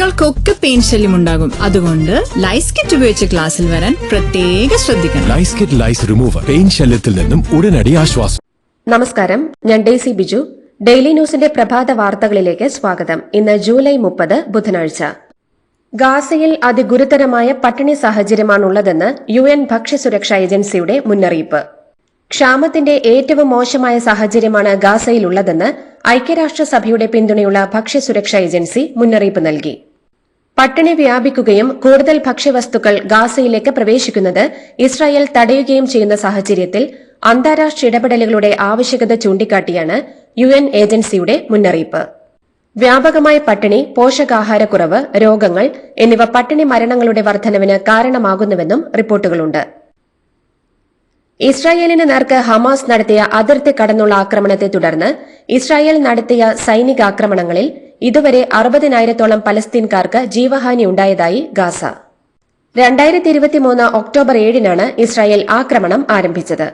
കുട്ടികൾക്കൊക്കെ പെയിൻ ശല്യം ഉണ്ടാകും. അതുകൊണ്ട് ലൈസ് കിറ്റ് ഉപയോഗിച്ച് ക്ലാസ്സിൽ വരാൻ പ്രത്യേക ശ്രദ്ധിക്കണം. Lice kit lice remover pain ശല്യത്തിൽ നിന്നും ഉടനടി ആശ്വാസം. നമസ്കാരം. ഞാൻ ഡെയ്സി ബിജു. ഡെയിലി ന്യൂസിന്റെ പ്രഭാത വാർത്തകളിലേക്ക് സ്വാഗതം. ഇന്ന് ജൂലൈ മുപ്പത് ബുധനാഴ്ച. ഗാസയിൽ അതിഗുരുതരമായ പട്ടിണി സാഹചര്യമാണുള്ളതെന്ന് യു എൻ ഭക്ഷ്യസുരക്ഷാ ഏജൻസിയുടെ മുന്നറിയിപ്പ്. ക്ഷാമത്തിന്റെ ഏറ്റവും മോശമായ സാഹചര്യമാണ് ഗാസയിലുള്ളതെന്ന് ഐക്യരാഷ്ട്രസഭയുടെ പിന്തുണയുള്ള ഭക്ഷ്യസുരക്ഷാ ഏജൻസി മുന്നറിയിപ്പ് നൽകി. പട്ടിണി വ്യാപിക്കുകയും കൂടുതൽ ഭക്ഷ്യവസ്തുക്കൾ ഗാസയിലേക്ക് പ്രവേശിക്കുന്നത് ഇസ്രായേൽ തടയുകയും ചെയ്യുന്ന സാഹചര്യത്തിൽ അന്താരാഷ്ട്ര ഇടപെടലുകളുടെ ആവശ്യകത ചൂണ്ടിക്കാട്ടിയാണ് യു എൻ ഏജൻസിയുടെ മുന്നറിയിപ്പ്. വ്യാപകമായ പട്ടിണി പോഷകാഹാരക്കുറവ് രോഗങ്ങൾ എന്നിവ പട്ടിണി മരണങ്ങളുടെ വർധനവിന് കാരണമാകുന്നുവെന്നും റിപ്പോർട്ടുകളുണ്ട്. ഇസ്രായേലിന് നേർക്ക് ഹമാസ് നടത്തിയ അതിർത്തി കടന്നുള്ള ആക്രമണത്തെ തുടർന്ന് ഇസ്രായേൽ നടത്തിയ സൈനികാക്രമണങ്ങളിൽ ഇതുവരെ അറുപതിനായിരത്തോളം പലസ്തീൻകാർക്ക് ജീവഹാനി ഉണ്ടായതായി ഗാസ. രണ്ടായിരത്തി ഇരുപത്തിമൂന്ന് ഒക്ടോബർ ഏഴിനാണ് ഇസ്രായേൽ ആക്രമണം ആരംഭിച്ചത്.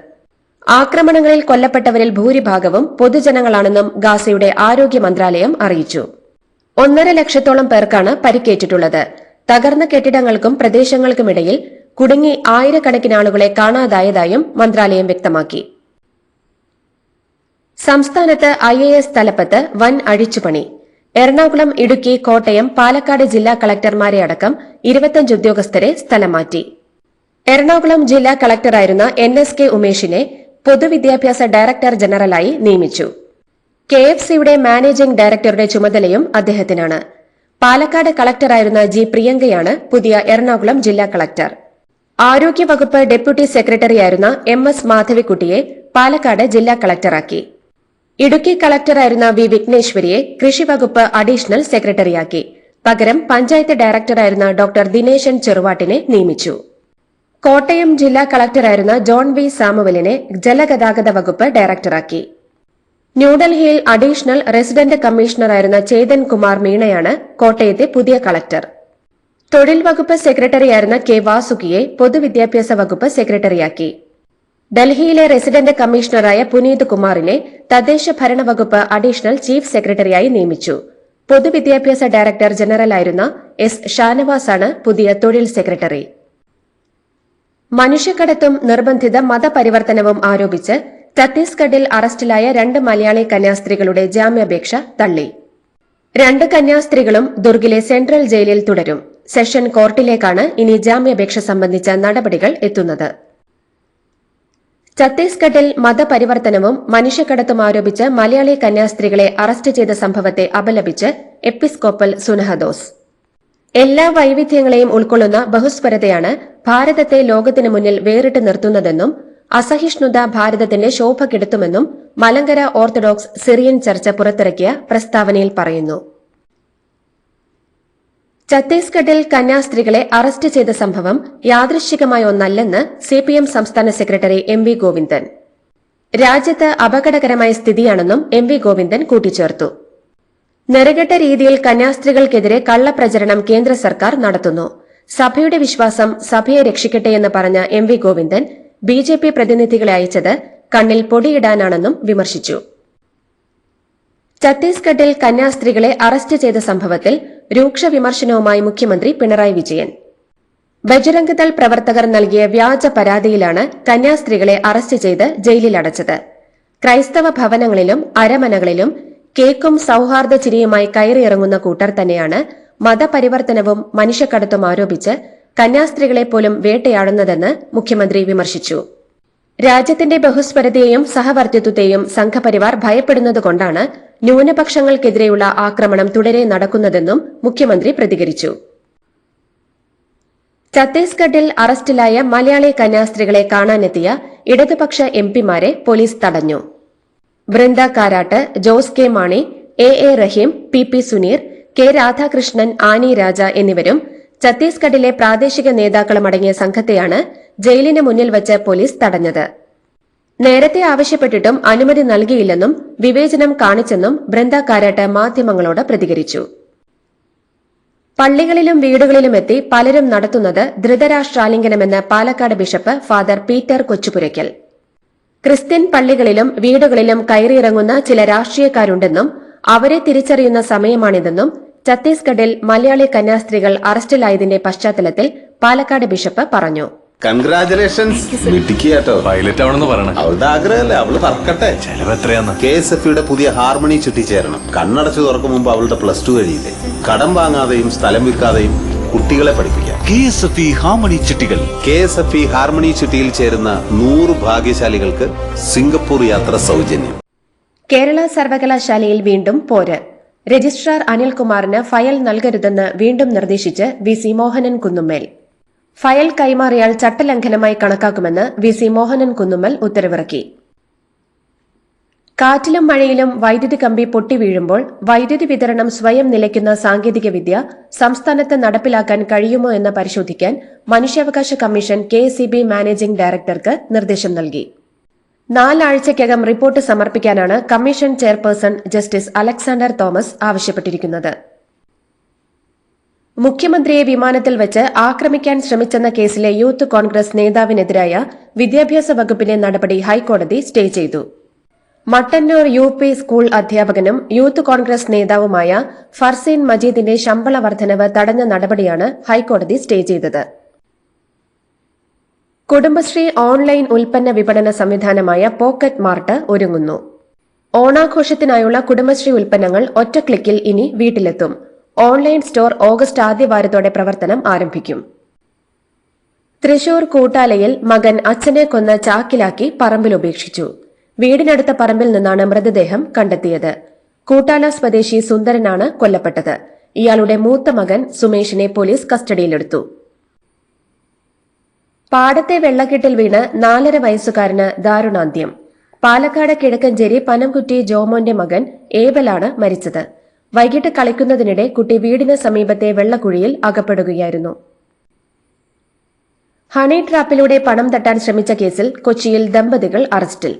ആക്രമണങ്ങളിൽ കൊല്ലപ്പെട്ടവരിൽ ഭൂരിഭാഗവും പൊതുജനങ്ങളാണെന്നും ഗാസയുടെ ആരോഗ്യ മന്ത്രാലയം അറിയിച്ചു. ഒന്നര ലക്ഷത്തോളം പേർക്കാണ് പരിക്കേറ്റിട്ടുള്ളത്. തകർന്ന കെട്ടിടങ്ങൾക്കും പ്രദേശങ്ങൾക്കുമിടയിൽ കുടുങ്ങി ആയിരക്കണക്കിന് ആളുകളെ കാണാതായതായും മന്ത്രാലയം വ്യക്തമാക്കി. സംസ്ഥാനത്ത് ഐ എ എസ് തലപ്പത്ത് വൻ അഴിച്ചുപണി. എറണാകുളം ഇടുക്കി കോട്ടയം പാലക്കാട് ജില്ലാ കളക്ടർമാരെ അടക്കം ഇരുപത്തഞ്ച് ഉദ്യോഗസ്ഥരെ സ്ഥലം മാറ്റി എറണാകുളം ജില്ലാ കളക്ടറായിരുന്ന എൻ എസ് കെ ഉമേഷിനെ പൊതുവിദ്യാഭ്യാസ ഡയറക്ടർ ജനറലായി നിയമിച്ചു. കെ എഫ് സിയുടെ മാനേജിംഗ് ഡയറക്ടറുടെ ചുമതലയും അദ്ദേഹത്തിനാണ്. പാലക്കാട് കളക്ടറായിരുന്ന ജി പ്രിയങ്കയാണ് പുതിയ എറണാകുളം ജില്ലാ കളക്ടർ. ആരോഗ്യവകുപ്പ് ഡെപ്യൂട്ടി സെക്രട്ടറിയായിരുന്ന എം എസ് മാധവിക്കുട്ടിയെ പാലക്കാട് ജില്ലാ കളക്ടറാക്കി. ഇടുക്കി കളക്ടറായിരുന്ന വി വിഘ്നേശ്വരിയെ കൃഷിവകുപ്പ് അഡീഷണൽ സെക്രട്ടറിയാക്കി. പകരം പഞ്ചായത്ത് ഡയറക്ടറായിരുന്ന ഡോക്ടർ ദിനേശൻ ചെറുവാട്ടിനെ നിയമിച്ചു. കോട്ടയം ജില്ലാ കളക്ടറായിരുന്ന ജോൺ വി സാമുവലിനെ ജലഗതാഗത വകുപ്പ് ഡയറക്ടറാക്കി. ന്യൂഡൽഹിയിൽ അഡീഷണൽ റെസിഡന്റ് കമ്മീഷണറായിരുന്ന ചേതൻ കുമാർ മീണയാണ് കോട്ടയത്തെ പുതിയ കളക്ടർ. തൊഴിൽ വകുപ്പ് സെക്രട്ടറിയായിരുന്ന കെ വാസുകിയെ പൊതുവിദ്യാഭ്യാസ വകുപ്പ് സെക്രട്ടറിയാക്കി. ഡൽഹിയിലെ റെസിഡന്റ് കമ്മീഷണറായ പുനീത് കുമാറിനെ തദ്ദേശ ഭരണ വകുപ്പ് അഡീഷണൽ ചീഫ് സെക്രട്ടറിയായി നിയമിച്ചു. പൊതുവിദ്യാഭ്യാസ ഡയറക്ടർ ജനറലായിരുന്ന എസ് ഷാനവാസാണ് പുതിയ തൊഴിൽ സെക്രട്ടറി. മനുഷ്യക്കടത്തും നിർബന്ധിത മതപരിവർത്തനവും ആരോപിച്ച് ഛത്തീസ്ഗഡിൽ അറസ്റ്റിലായ രണ്ട് മലയാളി കന്യാസ്ത്രീകളുടെ ജാമ്യാപേക്ഷ തള്ളി. രണ്ട് കന്യാസ്ത്രീകളും ദുർഗിലെ സെൻട്രൽ ജയിലിൽ തുടരും. സെഷൻ കോർട്ടിലേക്കാണ് ഇനി ജാമ്യാപേക്ഷ സംബന്ധിച്ച നടപടികൾ എത്തുന്നത്. ഛത്തീസ്ഗഡിൽ മതപരിവർത്തനവും മനുഷ്യക്കടത്തും ആരോപിച്ച് മലയാളി കന്യാസ്ത്രീകളെ അറസ്റ്റ് ചെയ്ത സംഭവത്തെ അപലപിച്ച് എപ്പിസ്കോപ്പൽ സുനഹദോസ്. എല്ലാ വൈവിധ്യങ്ങളെയും ഉൾക്കൊള്ളുന്ന ബഹുസ്വരതയാണ് ഭാരതത്തെ ലോകത്തിനു മുന്നിൽ വേറിട്ട് നിർത്തുന്നതെന്നും അസഹിഷ്ണുത ഭാരതത്തിന്റെ ശോഭ കെടുത്തുമെന്നും മലങ്കര ഓർത്തഡോക്സ് സിറിയൻ ചർച്ച പുറത്തിറക്കിയ പ്രസ്താവനയിൽ പറയുന്നു. ഛത്തീസ്ഗഡിൽ കന്യാസ്ത്രീകളെ അറസ്റ്റ് ചെയ്ത സംഭവം യാദൃശ്ചികമായ ഒന്നല്ലെന്ന് സിപിഎം സംസ്ഥാന സെക്രട്ടറി എം വി ഗോവിന്ദൻ. രാജ്യത്ത് അപകടകരമായ സ്ഥിതിയാണെന്നും എം വി ഗോവിന്ദൻ കൂട്ടിച്ചേർത്തു. നിരകെട്ട രീതിയിൽ കന്യാസ്ത്രീകൾക്കെതിരെ കള്ളപ്രചരണം കേന്ദ്ര സർക്കാർ നടത്തുന്നു. സഭയുടെ വിശ്വാസം സഭയെ രക്ഷിക്കട്ടെ എന്ന് പറഞ്ഞ M V Govindan B J P പ്രതിനിധികളെ അയച്ചത് കണ്ണിൽ പൊടിയിടാനാണെന്നും വിമർശിച്ചു. ഛത്തീസ്ഗഡിൽ കന്യാസ്ത്രീകളെ അറസ്റ്റ് ചെയ്ത സംഭവത്തിൽ രൂക്ഷ വിമർശനവുമായി മുഖ്യമന്ത്രി പിണറായി വിജയൻ. ബജരംഗദൾ പ്രവർത്തകർ നൽകിയ വ്യാജ പരാതിയിലാണ് കന്യാസ്ത്രീകളെ അറസ്റ്റ് ചെയ്ത് ജയിലിലടച്ചത്. ക്രൈസ്തവ ഭവനങ്ങളിലും അരമനകളിലും കേക്കും സൌഹാർദ്ദ ചിരിയുമായി കയറിയിറങ്ങുന്ന കൂട്ടർ തന്നെയാണ് മതപരിവർത്തനവും മനുഷ്യക്കടത്തും ആരോപിച്ച് കന്യാസ്ത്രീകളെ പോലും വേട്ടയാടുന്നതെന്ന് മുഖ്യമന്ത്രി വിമർശിച്ചു. രാജ്യത്തിന്റെ ബഹുസ്വരതയെയും സഹവർത്തിത്വത്തെയും സംഘപരിവാർ ഭയപ്പെടുന്നതുകൊണ്ടാണ് ന്യൂനപക്ഷങ്ങൾക്കെതിരെയുള്ള ആക്രമണം തുടരെ നടക്കുന്നതെന്നും മുഖ്യമന്ത്രി പ്രതികരിച്ചു. ഛത്തീസ്ഗഡിൽ അറസ്റ്റിലായ മലയാളി കന്യാസ്ത്രീകളെ കാണാനെത്തിയ ഇടതുപക്ഷ എംപിമാരെ പോലീസ് തടഞ്ഞു. Brinda Karat Jose K Mani A A Rahim P P Suneer K Radhakrishnan Annie Raja എന്നിവരും ഛത്തീസ്ഗഡിലെ പ്രാദേശിക നേതാക്കളുമടങ്ങിയ സംഘത്തെയാണ് ജയിലിന് മുന്നിൽ വച്ച് പോലീസ് തടഞ്ഞത്. നേരത്തെ ആവശ്യപ്പെട്ടിട്ടും അനുമതി നൽകിയില്ലെന്നും വിവേചനം കാണിച്ചെന്നും ബൃന്ദ കാരാട്ട് മാധ്യമങ്ങളോട് പ്രതികരിച്ചു. പള്ളികളിലും വീടുകളിലുമെത്തി പലരും നടത്തുന്നത് ധൃതരാഷ്ട്രാലിംഗനമെന്ന് Palakkad bishop father Peter Kochupurackal. Christian പള്ളികളിലും വീടുകളിലും കയറിയിറങ്ങുന്ന ചില രാഷ്ട്രീയക്കാരുണ്ടെന്നും അവരെ തിരിച്ചറിയുന്ന സമയമാണിതെന്നും ഛത്തീസ്ഗഡിൽ മലയാളി കന്യാസ്ത്രീകൾ അറസ്റ്റിലായതിന്റെ പശ്ചാത്തലത്തിൽ പാലക്കാട് ബിഷപ്പ് പറഞ്ഞു. കൺഗ്രാചുലേഷൻസ് മിടുക്കിയാട്ടോ പൈലറ്റ് ആവണമെന്ന് പറയണേ. അവളുടെ ആഗ്രഹമല്ലേ? അവൾ പറക്കട്ടെ. ചെലവ് എത്രയാന്ന്? കെ എസ് എഫ് യുടെ പുതിയ ഹാർമണി ചുറ്റിച്ചേരണം. കണ്ണടച്ചു തുറക്കും മുമ്പ് അവളുടെ പ്ലസ് ടു കഴിയില്ലേ? കടം വാങ്ങാതെയും സ്ഥലം വിൽക്കാതെയും കുട്ടികളെ പഠിപ്പിക്കാം. K S F E harmony ചിട്ടികൾ K S F E harmony ചുറ്റിയിൽ ചേരുന്ന നൂറ് ഭാഗ്യശാലികൾക്ക് സിംഗപ്പൂർ യാത്ര സൗജന്യം. കേരള സർവകലാശാലയിൽ വീണ്ടും പോര്. രജിസ്ട്രാർ അനിൽകുമാറിന് ഫയൽ നൽകരുതെന്ന് വീണ്ടും നിർദ്ദേശിച്ച് V C Mohanan Kunnummel. File കൈമാറിയാൽ ചട്ടലംഘനമായി കണക്കാക്കുമെന്ന് വി സി മോഹനൻ കുന്നുമ്മൽ ഉത്തരവിറക്കി. കാറ്റിലും മഴയിലും വൈദ്യുതി കമ്പി പൊട്ടി വീഴുമ്പോൾ വൈദ്യുതി വിതരണം സ്വയം നിലയ്ക്കുന്ന സാങ്കേതികവിദ്യ സംസ്ഥാനത്ത് നടപ്പിലാക്കാൻ കഴിയുമോ എന്ന് പരിശോധിക്കാൻ മനുഷ്യാവകാശ കമ്മീഷൻ കെ മാനേജിംഗ് ഡയറക്ടർക്ക് നിർദ്ദേശം നൽകി. നാലാഴ്ചയ്ക്കകം report സമർപ്പിക്കാനാണ് commission chairperson justice Alexander Thomas ആവശ്യപ്പെട്ടിരിക്കുന്നത്. മുഖ്യമന്ത്രിയെ വിമാനത്തിൽ വെച്ച് ആക്രമിക്കാൻ ശ്രമിച്ചെന്ന കേസിലെ യൂത്ത് കോൺഗ്രസ് നേതാവിനെതിരായ വിദ്യാഭ്യാസ വകുപ്പിന്റെ നടപടി ഹൈക്കോടതി സ്റ്റേ ചെയ്തു. മട്ടന്നൂർ യു പി സ്കൂൾ അധ്യാപകനും യൂത്ത് കോൺഗ്രസ് നേതാവുമായ ഫർസീൻ മജീദിന്റെ ശമ്പള വർധനവ് തടഞ്ഞ നടപടിയാണ് ഹൈക്കോടതി സ്റ്റേ ചെയ്തത്. കുടുംബശ്രീ ഓൺലൈൻ ഉൽപ്പന്ന വിപണന സംവിധാനമായ പോക്കറ്റ് മാർട്ട് ഒരുങ്ങുന്നു. ഓണാഘോഷത്തിനായുള്ള കുടുംബശ്രീ ഉൽപ്പന്നങ്ങൾ ഒറ്റ ക്ലിക്കിൽ ഇനി വീട്ടിലെത്തും. ഓൺലൈൻ സ്റ്റോർ ഓഗസ്റ്റ് ആദ്യവാരത്തോടെ പ്രവർത്തനം ആരംഭിക്കും. തൃശൂർ കൂട്ടാലയിൽ മകൻ അച്ഛനെ കൊന്ന് ചാക്കിലാക്കി പറമ്പിൽ ഉപേക്ഷിച്ചു. വീടിനടുത്ത പറമ്പിൽ നിന്നാണ് മൃതദേഹം കണ്ടെത്തിയത്. കൂട്ടാല സ്വദേശി സുന്ദരനാണ് കൊല്ലപ്പെട്ടത്. ഇയാളുടെ മൂത്ത മകൻ സുമേഷിനെ പോലീസ് കസ്റ്റഡിയിലെടുത്തു. പാടത്തെ വെള്ളക്കെട്ടിൽ വീണ് നാലര വയസ്സുകാരന് ദാരുണാന്ത്യം. പാലക്കാട് കിഴക്കഞ്ചേരി പനംകുറ്റി ജോമോന്റെ മകൻ ഏബലാണ് മരിച്ചത്. വൈകിട്ട് കളിക്കുന്നതിനിടെ കുട്ടി വീടിന് സമീപത്തെ വെള്ളക്കുഴിയിൽ അകപ്പെടുകയായിരുന്നു. ഹണി ട്രാപ്പിലൂടെ പണം തട്ടാൻ ശ്രമിച്ച കേസിൽ കൊച്ചിയിൽ ദമ്പതികൾ അറസ്റ്റിൽ.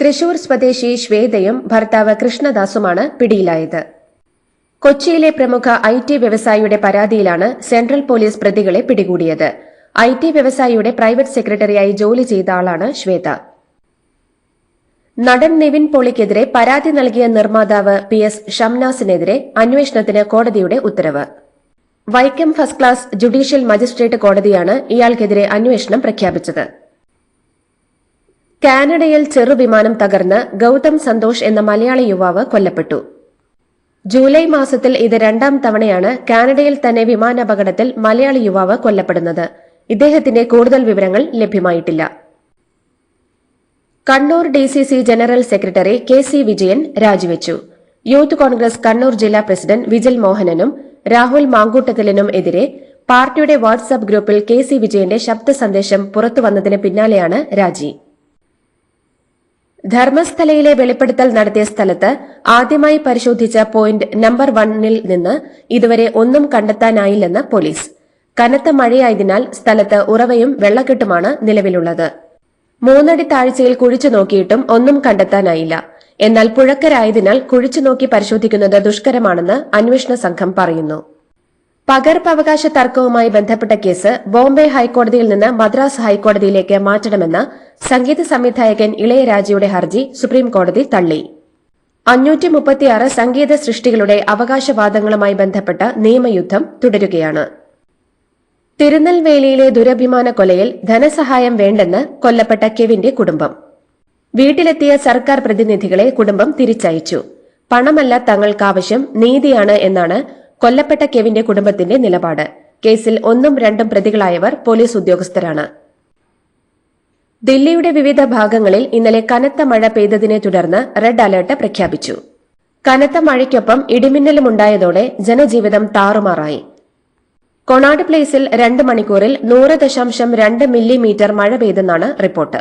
തൃശൂർ സ്വദേശി ശ്വേതയും ഭർത്താവ് കൃഷ്ണദാസുമാണ് പിടിയിലായത്. കൊച്ചിയിലെ പ്രമുഖ ഐ ടി വ്യവസായിയുടെ പരാതിയിലാണ് സെൻട്രൽ പോലീസ് പ്രതികളെ പിടികൂടിയത്. ഐ ടി വ്യവസായിയുടെ പ്രൈവറ്റ് സെക്രട്ടറിയായി ജോലി ചെയ്ത ആളാണ് ശ്വേത. നടൻ നിവിൻ പോളിക്കെതിരെ പരാതി നൽകിയ നിർമ്മാതാവ് പി എസ് ഷംനാസിനെതിരെ അന്വേഷണത്തിന് കോടതിയുടെ ഉത്തരവ്. Vaikom first class judicial magistrate കോടതിയാണ് ഇയാൾക്കെതിരെ അന്വേഷണം പ്രഖ്യാപിച്ചത്. കാനഡയിൽ ചെറുവിമാനം തകർന്ന് ഗൌതം സന്തോഷ് എന്ന മലയാളി യുവാവ് കൊല്ലപ്പെട്ടു. ജൂലൈ മാസത്തിൽ ഇത് രണ്ടാം തവണയാണ് കാനഡയിൽ തന്നെ വിമാനാപകടത്തിൽ മലയാളി യുവാവ് കൊല്ലപ്പെടുന്നത്. ഇദ്ദേഹത്തിന്റെ കൂടുതൽ വിവരങ്ങൾ ലഭ്യമായിട്ടില്ല. Kannur D C C general secretary K C Vijayan രാജിവെച്ചു. യൂത്ത് കോൺഗ്രസ് കണ്ണൂർ ജില്ലാ പ്രസിഡന്റ് വിജിൽ മോഹനനും രാഹുൽ മാങ്കൂട്ടത്തിലിനും എതിരെ പാർട്ടിയുടെ വാട്സ്ആപ്പ് ഗ്രൂപ്പിൽ കെ സി വിജയന്റെ ശബ്ദ സന്ദേശം പുറത്തുവന്നതിന് പിന്നാലെയാണ് രാജി. ധർമ്മസ്ഥലയിലെ വെളിപ്പെടുത്തൽ നടത്തിയ സ്ഥലത്ത് ആദ്യമായി പരിശോധിച്ച പോയിന്റ് നമ്പർ വണ്ണിൽ നിന്ന് ഇതുവരെ ഒന്നും കണ്ടെത്താനായില്ലെന്ന് പോലീസ്. കനത്ത മഴയായതിനാൽ സ്ഥലത്ത് ഉറവയും വെള്ളക്കെട്ടുമാണ് നിലവിലുള്ളത്. മൂന്നടി താഴ്ചയിൽ കുഴിച്ചു നോക്കിയിട്ടും ഒന്നും കണ്ടെത്താനായില്ല. എന്നാൽ പുഴക്കരായതിനാൽ കുഴിച്ചു നോക്കി പരിശോധിക്കുന്നത് ദുഷ്കരമാണെന്ന് അന്വേഷണ സംഘം പറയുന്നു. പകർപ്പവകാശ തർക്കവുമായി ബന്ധപ്പെട്ട കേസ് ബോംബെ ഹൈക്കോടതിയിൽ നിന്ന് മദ്രാസ് ഹൈക്കോടതിയിലേക്ക് മാറ്റണമെന്ന് സംഗീത സംവിധായകൻ ഇളയരാജയുടെ ഹർജി സുപ്രീംകോടതി തള്ളി. അഞ്ഞൂറ്റി മുപ്പത്തിയാറ് സംഗീത സൃഷ്ടികളുടെ അവകാശവാദങ്ങളുമായി ബന്ധപ്പെട്ട നിയമയുദ്ധം തുടരുകയാണ്. തിരുനെൽവേലിയിലെ ദുരഭിമാന കൊലയിൽ ധനസഹായം വേണ്ടെന്ന് കൊല്ലപ്പെട്ട കെവിന്റെ കുടുംബം. വീട്ടിലെത്തിയ സർക്കാർ പ്രതിനിധികളെ കുടുംബം തിരിച്ചയച്ചു. പണമല്ല തങ്ങൾക്കാവശ്യം നീതിയാണ് എന്നാണ് കൊല്ലപ്പെട്ട കെവിന്റെ കുടുംബത്തിന്റെ നിലപാട്. കേസിൽ ഒന്നും രണ്ടും പ്രതികളായവർ പോലീസ് ഉദ്യോഗസ്ഥരാണ്. ദില്ലിയുടെ വിവിധ ഭാഗങ്ങളിൽ ഇന്നലെ കനത്ത മഴ പെയ്തതിനെ തുടർന്ന് റെഡ് അലർട്ട് പ്രഖ്യാപിച്ചു. കനത്ത മഴയ്ക്കൊപ്പം ഇടിമിന്നലുമുണ്ടായതോടെ ജനജീവിതം താറുമാറായി. കൊണാട് പ്ലേസിൽ രണ്ട് മണിക്കൂറിൽ നൂറ് ദശാംശം രണ്ട് മില്ലിമീറ്റർ മഴ പെയ്തെന്നാണ് റിപ്പോർട്ട്.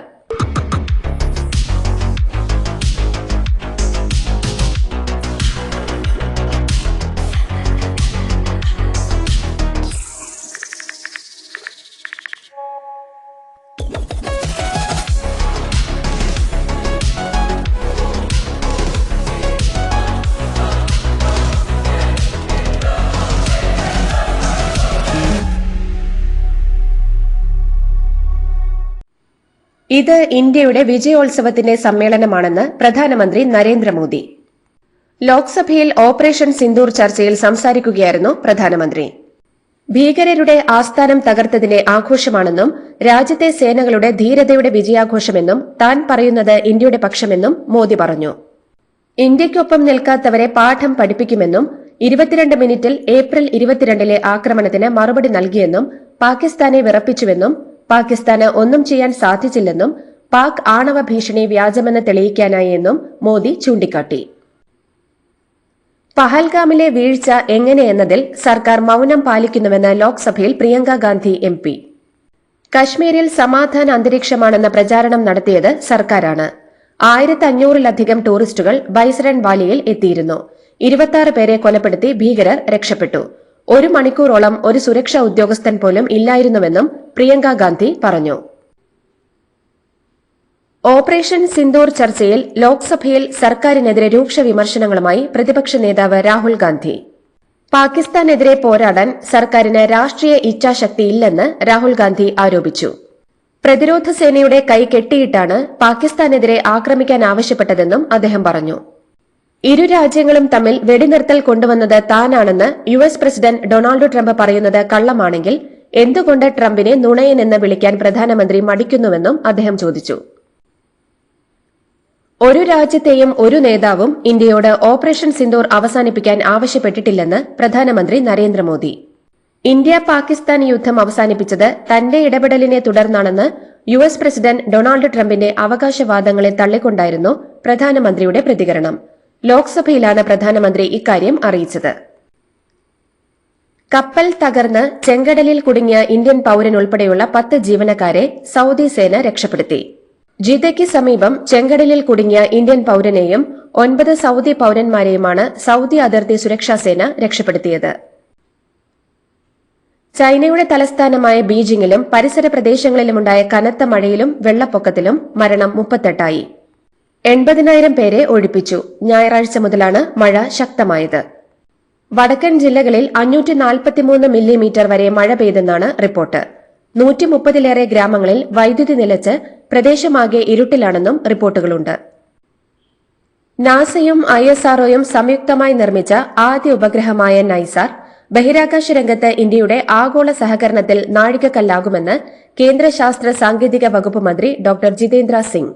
ഇത് ഇന്ത്യയുടെ വിജയോത്സവത്തിന്റെ സമ്മേളനമാണെന്ന് പ്രധാനമന്ത്രി നരേന്ദ്രമോദി. ലോക്സഭയിൽ ഓപ്പറേഷൻ സിന്ദൂർ ചർച്ചയിൽ സംസാരിക്കുകയായിരുന്നു പ്രധാനമന്ത്രി. ഭീകരരുടെ ആസ്ഥാനം തകർത്തതിന്റെ ആഘോഷമാണെന്നും രാജ്യത്തെ സേനകളുടെ ധീരതയുടെ വിജയാഘോഷമെന്നും താൻ പറയുന്നത് ഇന്ത്യയുടെ പക്ഷമെന്നും മോദി പറഞ്ഞു. ഇന്ത്യയ്ക്കൊപ്പം നിൽക്കാത്തവരെ പാഠം പഠിപ്പിക്കുമെന്നും ഇരുപത്തിരണ്ട് മിനിറ്റിൽ ഏപ്രിൽ ഇരുപത്തിരണ്ടിലെ ആക്രമണത്തിന് മറുപടി നൽകിയെന്നും പാകിസ്ഥാനെ വിറപ്പിച്ചുവെന്നും പാകിസ്ഥാന് ഒന്നും ചെയ്യാൻ സാധിച്ചില്ലെന്നും പാക് ആണവ ഭീഷണി വ്യാജമെന്ന് തെളിയിക്കാനായി എന്നും മോദി ചൂണ്ടിക്കാട്ടി. പഹൽഗാമിലെ വീഴ്ച എങ്ങനെയെന്നതിൽ സർക്കാർ മൌനം പാലിക്കുന്നുവെന്ന് ലോക്സഭയിൽ പ്രിയങ്ക ഗാന്ധി എം പി. കശ്മീരിൽ സമാധാന അന്തരീക്ഷമാണെന്ന പ്രചാരണം നടത്തിയത് സർക്കാരാണ്. ആയിരത്തി അഞ്ഞൂറിലധികം ടൂറിസ്റ്റുകൾ ബൈസരൺ വാലിയിൽ എത്തിയിരുന്നു. ഇരുപത്തിയാറ് പേരെ കൊലപ്പെടുത്തി ഭീകരർ രക്ഷപ്പെട്ടു. ഒരു മണിക്കൂറോളം ഒരു സുരക്ഷാ ഉദ്യോഗസ്ഥൻ പോലും ഇല്ലായിരുന്നുവെന്നും പ്രിയങ്ക ഗാന്ധി പറഞ്ഞു. ഓപ്പറേഷൻ സിന്ദൂർ ചർച്ചയിൽ ലോക്സഭയിൽ സർക്കാരിനെതിരെ രൂക്ഷ വിമർശനങ്ങളുമായി പ്രതിപക്ഷ നേതാവ് രാഹുൽ ഗാന്ധി. പാകിസ്ഥാനെതിരെ പോരാടാൻ സർക്കാരിന് രാഷ്ട്രീയ ഇച്ഛാശക്തിയില്ലെന്ന് രാഹുൽ ഗാന്ധി ആരോപിച്ചു. പ്രതിരോധ സേനയുടെ കൈ കെട്ടിയിട്ടാണ് പാകിസ്ഥാനെതിരെ ആക്രമിക്കാൻ ആവശ്യപ്പെട്ടതെന്നും അദ്ദേഹം പറഞ്ഞു. ഇരു രാജ്യങ്ങളും തമ്മിൽ വെടിനിർത്തൽ കൊണ്ടുവന്നത് താനാണെന്ന് U S president Donald Trump പറയുന്നത് കള്ളമാണെങ്കിൽ എന്തുകൊണ്ട് ട്രംപിനെ നുണയനെന്ന് വിളിക്കാൻ പ്രധാനമന്ത്രി മടിക്കുന്നുവെന്നും അദ്ദേഹം ചോദിച്ചു. ഒരു രാജ്യത്തെയും ഒരു നേതാവും ഇന്ത്യയോട് ഓപ്പറേഷൻ സിന്ദൂർ അവസാനിപ്പിക്കാൻ ആവശ്യപ്പെട്ടിട്ടില്ലെന്ന് പ്രധാനമന്ത്രി നരേന്ദ്രമോദി. ഇന്ത്യ പാകിസ്ഥാൻ യുദ്ധം അവസാനിപ്പിച്ചത് തന്റെ ഇടപെടലിനെ തുടർന്നാണെന്ന് യു എസ് പ്രസിഡന്റ് ഡൊണാൾഡ് ട്രംപിന്റെ അവകാശവാദങ്ങളെ തള്ളിക്കൊണ്ടായിരുന്നു പ്രധാനമന്ത്രിയുടെ പ്രതികരണം. ലോക്സഭയിലാണ് പ്രധാനമന്ത്രി ഇക്കാര്യം അറിയിച്ചത്. കപ്പൽ തകർന്ന് ചെങ്കടലിൽ കുടുങ്ങിയ ഇന്ത്യൻ പൌരൻ ഉൾപ്പെടെയുള്ള പത്ത് ജീവനക്കാരെ സൌദി സേന രക്ഷപ്പെടുത്തി. ജിദ്ദയ്ക്ക് സമീപം ചെങ്കടലിൽ കുടുങ്ങിയ ഇന്ത്യൻ പൌരനെയും ഒൻപത് സൌദി പൌരന്മാരെയുമാണ് സൌദി അതിർത്തി സുരക്ഷാ സേന രക്ഷപ്പെടുത്തിയത്. ചൈനയുടെ തലസ്ഥാനമായ ബീജിംഗിലും പരിസര പ്രദേശങ്ങളിലുമുണ്ടായ കനത്ത മഴയിലും വെള്ളപ്പൊക്കത്തിലും മരണം മുപ്പത്തെട്ടായി എൺപതിനായിരം പേരെ ഒഴിപ്പിച്ചു. ഞായറാഴ്ച മുതലാണ് മഴ ശക്തമായത്. വടക്കൻ ജില്ലകളിൽ അഞ്ഞൂറ്റി നാൽപ്പത്തിമൂന്ന് മില്ലിമീറ്റർ വരെ മഴ പെയ്തെന്നാണ് റിപ്പോർട്ട്. നൂറ്റി മുപ്പതിലേറെ ഗ്രാമങ്ങളിൽ വൈദ്യുതി നിലച്ച് പ്രദേശമാകെ ഇരുട്ടിലാണെന്നും റിപ്പോർട്ടുകളുണ്ട്. നാസയും ഐ എസ് ആർഒയും സംയുക്തമായി നിർമ്മിച്ച ആദ്യ ഉപഗ്രഹമായ നൈസാർ ബഹിരാകാശ രംഗത്ത് ഇന്ത്യയുടെ ആഗോള സഹകരണത്തിൽ നാഴികക്കല്ലാകുമെന്ന് കേന്ദ്ര ശാസ്ത്ര സാങ്കേതിക വകുപ്പ് മന്ത്രി ഡോക്ടർ ജിതേന്ദ്ര സിംഗ്.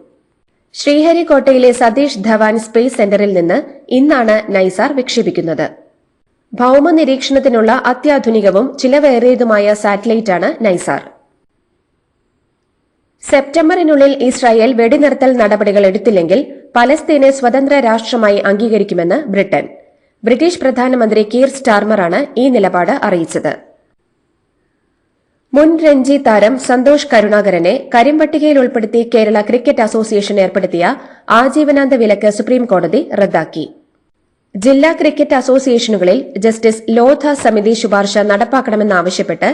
ശ്രീഹരിക്കോട്ടയിലെ സതീഷ് ധവാൻ സ്പേസ് സെന്ററിൽ നിന്ന് ഇന്നാണ് നൈസാർ വിക്ഷേപിക്കുന്നത്. ഭൌമ നിരീക്ഷണത്തിനുള്ള അത്യാധുനികവും ചിലവേറിയതുമായ സാറ്റലൈറ്റാണ് നൈസാർ. സെപ്റ്റംബറിനുള്ളിൽ ഇസ്രായേൽ വെടിനിർത്തൽ നടപടികൾ എടുത്തില്ലെങ്കിൽ പലസ്തീനെ സ്വതന്ത്ര രാഷ്ട്രമായി അംഗീകരിക്കുമെന്ന് ബ്രിട്ടൻ. ബ്രിട്ടീഷ് പ്രധാനമന്ത്രി കീർ സ്റ്റാർമറാണ് ഈ നിലപാട് അറിയിച്ചത്. മുൻ രഞ്ജി താരം സന്തോഷ് കരുണാകരനെ കരിമ്പട്ടികയിൽ ഉൾപ്പെടുത്തി കേരള ക്രിക്കറ്റ് അസോസിയേഷൻ ഏർപ്പെടുത്തിയ ആജീവനാന്ത വിലക്ക് സുപ്രീംകോടതി റദ്ദാക്കി. ജില്ലാ ക്രിക്കറ്റ് അസോസിയേഷനുകളിൽ ജസ്റ്റിസ് ലോധ സമിതി ശുപാർശ നടപ്പാക്കണമെന്നാവശ്യപ്പെട്ട്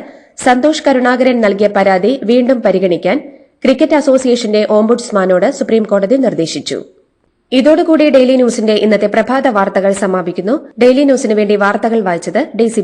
സന്തോഷ് കരുണാകരൻ നൽകിയ പരാതി വീണ്ടും പരിഗണിക്കാൻ ക്രിക്കറ്റ് അസോസിയേഷന്റെ ഓംബുഡ്സ്മാനോട് സുപ്രീംകോടതി നിർദ്ദേശിച്ചു. ഇതോടുകൂടി ഡെയിലി ന്യൂസിന്റെ ഇന്നത്തെ പ്രഭാത വാർത്തകൾ സമാപിക്കുന്നു. ഡെയിലി ന്യൂസിന് വേണ്ടി വാർത്തകൾ വായിച്ചത് ഡെയ്സി